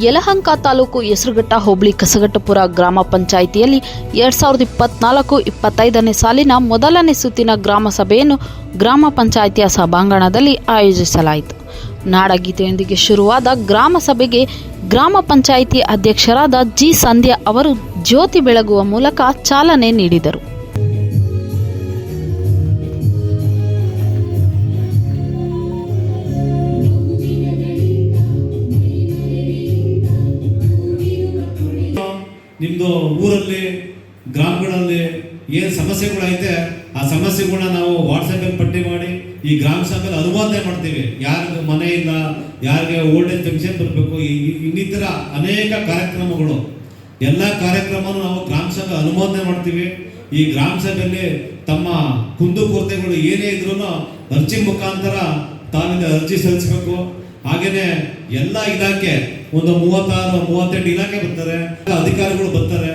ಯಲಹಂಕ ತಾಲೂಕು ಹೆಸರುಘಟ್ಟ ಹೋಬಳಿ ಕಸಗಟ್ಟಪುರ ಗ್ರಾಮ ಪಂಚಾಯಿತಿಯಲ್ಲಿ ಎರಡ್ ಸಾವಿರದ ಇಪ್ಪತ್ನಾಲ್ಕು ಇಪ್ಪತ್ತೈದನೇ ಸಾಲಿನ ಮೊದಲನೇ ಸುತ್ತಿನ ಗ್ರಾಮ ಸಭೆಯನ್ನು ಗ್ರಾಮ ಪಂಚಾಯಿತಿಯ ಸಭಾಂಗಣದಲ್ಲಿ ಆಯೋಜಿಸಲಾಯಿತು. ನಾಡಗೀತೆಯೊಂದಿಗೆ ಶುರುವಾದ ಗ್ರಾಮ ಸಭೆಗೆ ಗ್ರಾಮ ಪಂಚಾಯಿತಿ ಅಧ್ಯಕ್ಷರಾದ ಜಿ ಸಂಧ್ಯಾ ಅವರು ಜ್ಯೋತಿ ಬೆಳಗುವ ಮೂಲಕ ಚಾಲನೆ ನೀಡಿದರು. ನಿಮ್ಮದು ಊರಲ್ಲಿ, ಗ್ರಾಮಗಳಲ್ಲಿ ಏನು ಸಮಸ್ಯೆಗಳೈತೆ, ಆ ಸಮಸ್ಯೆಗಳನ್ನ ನಾವು ವಾಟ್ಸಪ್ಪಲ್ಲಿ ಪಟ್ಟಿ ಮಾಡಿ, ಈ ಗ್ರಾಮ ಸಭೆಯಲ್ಲಿ ಅನುವಾದ ಮಾಡ್ತೀವಿ. ಯಾರಿಗೂ ಮನೆ ಇಲ್ಲ, ಯಾರಿಗೆ ಓಲ್ಡ್ ಏಜ್ ಪೆನ್ಷನ್ ಬರಬೇಕು ಇನ್ನಿತರ ಅನೇಕ ಕಾರ್ಯಕ್ರಮಗಳು. ಎಲ್ಲ ಕಾರ್ಯಕ್ರಮನೂ ನಾವು ಗ್ರಾಮ ಸಭೆ ಅನುಮೋದನೆ ಮಾಡ್ತೀವಿ. ಈ ಗ್ರಾಮ ಸಭೆಯಲ್ಲಿ ತಮ್ಮ ಕುಂದುಕೊರತೆಗಳು ಏನೇ ಇದ್ರೂ ಅರ್ಜಿ ಮುಖಾಂತರ ತಾವಿಂದ ಅರ್ಜಿ ಸಲ್ಲಿಸಬೇಕು. ಹಾಗೇನೆ ಎಲ್ಲ ಇಲಾಖೆ, ಒಂದು ಮೂವತ್ತಾರು, ಮೂವತ್ತೆಂಟು ಇಲಾಖೆ ಬರ್ತಾರೆ. ಅಧಿಕಾರಿಗಳು ಬರ್ತಾರೆ.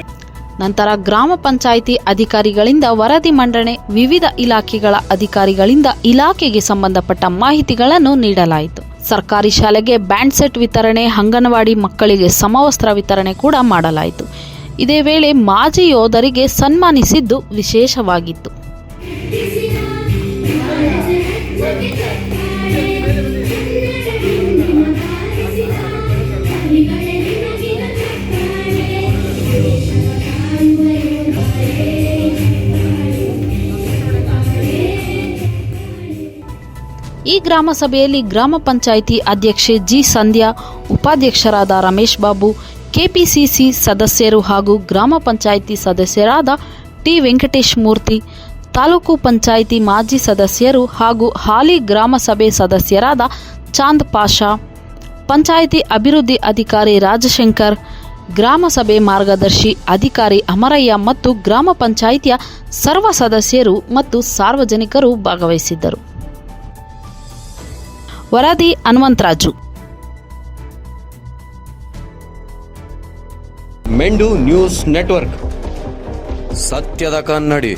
ನಂತರ ಗ್ರಾಮ ಪಂಚಾಯಿತಿ ಅಧಿಕಾರಿಗಳಿಂದ ವರದಿ ಮಂಡನೆ, ವಿವಿಧ ಇಲಾಖೆಗಳ ಅಧಿಕಾರಿಗಳಿಂದ ಇಲಾಖೆಗೆ ಸಂಬಂಧಪಟ್ಟ ಮಾಹಿತಿಗಳನ್ನು ನೀಡಲಾಯಿತು. ಸರ್ಕಾರಿ ಶಾಲೆಗೆ ಬ್ಯಾಂಡ್ ಸೆಟ್ ವಿತರಣೆ, ಅಂಗನವಾಡಿ ಮಕ್ಕಳಿಗೆ ಸಮವಸ್ತ್ರ ವಿತರಣೆ ಕೂಡ ಮಾಡಲಾಯಿತು. ಇದೇ ವೇಳೆ ಮಾಜಿ ಯೋಧರಿಗೆ ಸನ್ಮಾನಿಸಿದ್ದು ವಿಶೇಷವಾಗಿತ್ತು. ಈ ಗ್ರಾಮ ಸಭೆಯಲ್ಲಿ ಗ್ರಾಮ ಪಂಚಾಯಿತಿ ಅಧ್ಯಕ್ಷೆ ಜಿ ಸಂಧ್ಯಾ, ಉಪಾಧ್ಯಕ್ಷರಾದ ರಮೇಶ್ ಬಾಬು, ಕೆಪಿಸಿಸಿ ಸದಸ್ಯರು ಹಾಗೂ ಗ್ರಾಮ ಪಂಚಾಯಿತಿ ಸದಸ್ಯರಾದ ಟಿ ವೆಂಕಟೇಶ್ ಮೂರ್ತಿ, ತಾಲೂಕು ಪಂಚಾಯಿತಿ ಮಾಜಿ ಸದಸ್ಯರು ಹಾಗೂ ಹಾಲಿ ಗ್ರಾಮ ಸಭೆ ಸದಸ್ಯರಾದ ಚಾಂದ್ ಪಾಷಾ, ಪಂಚಾಯಿತಿ ಅಭಿವೃದ್ಧಿ ಅಧಿಕಾರಿ ರಾಜಶಂಕರ್, ಗ್ರಾಮ ಸಭೆ ಮಾರ್ಗದರ್ಶಿ ಅಧಿಕಾರಿ ಅಮರಯ್ಯ ಮತ್ತು ಗ್ರಾಮ ಪಂಚಾಯಿತಿಯ ಸರ್ವ ಸದಸ್ಯರು ಮತ್ತು ಸಾರ್ವಜನಿಕರು ಭಾಗವಹಿಸಿದ್ದರು. ವರದಿ ಹನುಮಂತರಾಜು. ಮೆಂಡು news network. ಸತ್ಯದ ಕನ್ನಡಿ.